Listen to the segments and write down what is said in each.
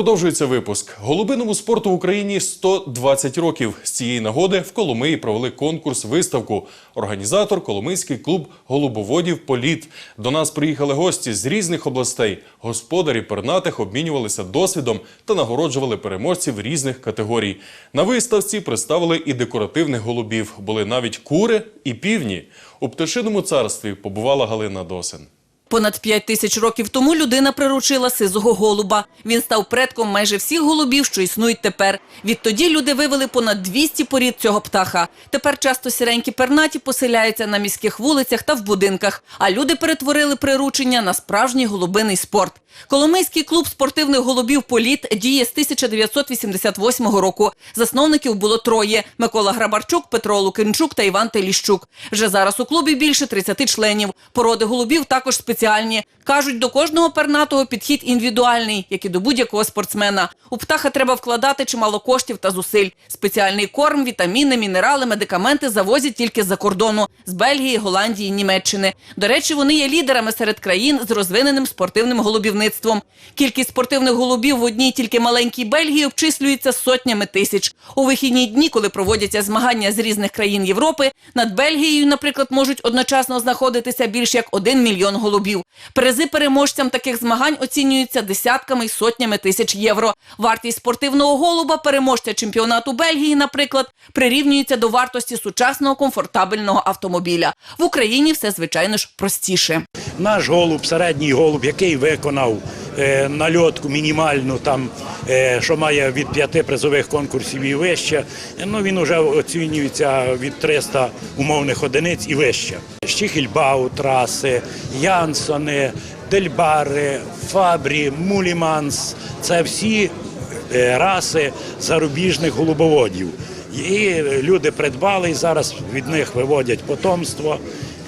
Продовжується випуск. Голубиному спорту в Україні 120 років. З цієї нагоди в Коломиї провели конкурс виставку. Організатор Коломийський клуб голубоводів Політ. До нас приїхали гості з різних областей. Господарі пернатих обмінювалися досвідом та нагороджували переможців різних категорій. На виставці представили і декоративних голубів. Були навіть кури і півні. У пташиному царстві побувала Галина Досин. Понад п'ять тисяч років тому людина приручила сизого голуба. Він став предком майже всіх голубів, що існують тепер. Відтоді люди вивели понад 200 порід цього птаха. Тепер часто сіренькі пернаті поселяються на міських вулицях та в будинках, а люди перетворили приручення на справжній голубиний спорт. Коломийський клуб спортивних голубів «Політ» діє з 1988 року. Засновників було троє – Микола Грабарчук, Петро Лукинчук та Іван Теліщук. Вже зараз у клубі більше 30 членів. Породи голубів також спеціальні. Кажуть, до кожного пернатого підхід індивідуальний, як і до будь-якого спортсмена. У птаха треба вкладати чимало коштів та зусиль. Спеціальний корм, вітаміни, мінерали, медикаменти завозять тільки з-за кордону – з Бельгії, Голландії, Німеччини. До речі, вони є лідерами серед країн з розвиненим спортивним голубівництвом. Кількість спортивних голубів в одній тільки маленькій Бельгії обчислюється сотнями тисяч. У вихідні дні, коли проводяться змагання з різних країн Європи, над Бельгією, наприклад, можуть одночасно знаходитися більш як один мільйон голубів. Призи переможцям таких змагань оцінюються десятками й сотнями тисяч євро. Вартість спортивного голуба переможця чемпіонату Бельгії, наприклад, прирівнюється до вартості сучасного комфортабельного автомобіля. В Україні все звичайно ж простіше. Наш голуб, середній голуб, який виконав нальотку мінімальну, там, е, що має від п'яти призових конкурсів і вище, е, ну, він вже оцінюється від 300 умовних одиниць і вище. Щіхельбау траси, Янсони, Дельбари, Фабрі, Муліманс – це всі е, раси зарубіжних голубоводів. І люди придбали і зараз від них виводять потомство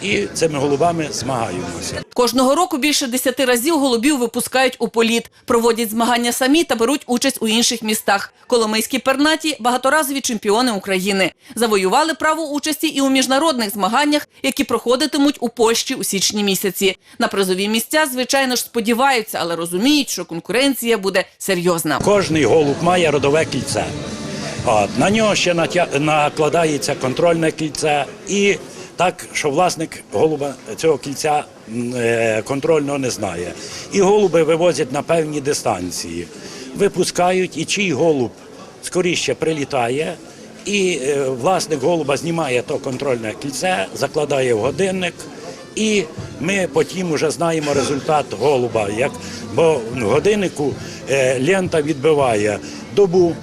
і цими голубами змагаються. Кожного року більше десяти разів голубів випускають у політ, проводять змагання самі та беруть участь у інших містах. Коломийські пернаті – багаторазові чемпіони України. Завоювали право участі і у міжнародних змаганнях, які проходитимуть у Польщі у січні місяці. На призові місця, звичайно ж, сподіваються, але розуміють, що конкуренція буде серйозна. Кожний голуб має родове кільце. От, на нього ще накладається контрольне кільце і так, що власник голуба цього кільця е, контрольного не знає. І голуби вивозять на певні дистанції, випускають, і чий голуб скоріше прилітає, і е, власник голуба знімає то контрольне кільце, закладає в годинник. І ми потім вже знаємо результат голуба. Як, бо в годиннику е, лента відбиває добу,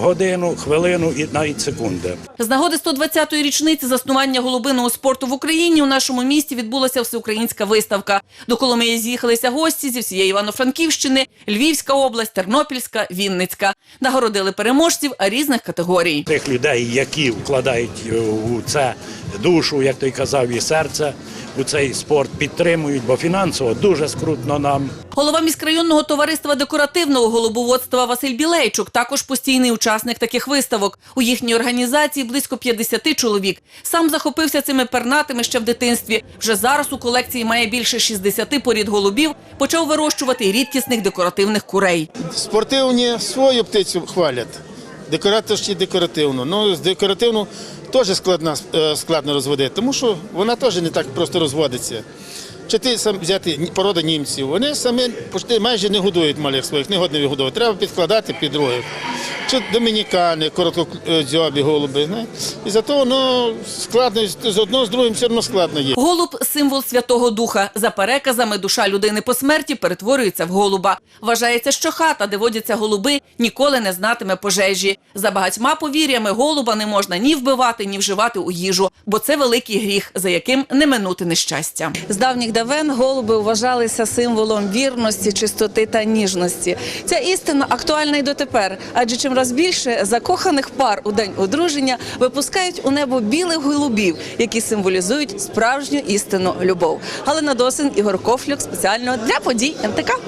годину, хвилину і навіть секунди. З нагоди 120-ї річниці заснування голубиного спорту в Україні у нашому місті відбулася всеукраїнська виставка. До Коломиї з'їхалися гості зі всієї Івано-Франківщини, Львівська область, Тернопільська, Вінницька. Нагородили переможців різних категорій. Тих людей, які вкладають е, у це душу, як той казав, і серце у цей спорт підтримують, бо фінансово дуже скрутно нам. Голова міськрайонного товариства декоративного голубоводства Василь Білейчук також постійний учасник таких виставок. У їхній організації близько 50 чоловік. Сам захопився цими пернатими ще в дитинстві. Вже зараз у колекції має більше 60 порід голубів. Почав вирощувати рідкісних декоративних курей. Спортивні свою птицю хвалять, декораторські декоративну. Ну, з декоративну теж складно, е, складно розводити, тому що вона теж не так просто розводиться. Чи ти сам взяти порода німців, вони самі почти майже не годують малих своїх, не годні вигодовувати. Треба підкладати під других. Чи домінікани, короткодзьобі голуби. Не? І зато воно складно з одного з другим все одно складно є. Голуб символ Святого Духа. За переказами, душа людини по смерті перетворюється в голуба. Вважається, що хата, де водяться голуби, ніколи не знатиме пожежі. За багатьма повір'ями голуба не можна ні вбивати, ні вживати у їжу, бо це великий гріх, за яким не минути нещастя. З давніх давен голуби вважалися символом вірності, чистоти та ніжності. Ця істина актуальна й дотепер, адже чимраз більше закоханих пар у день одруження випускають у небо білих голубів, які символізують справжню істинну любов. Галина Досин, Ігор Кофлюк спеціально для подій МТК.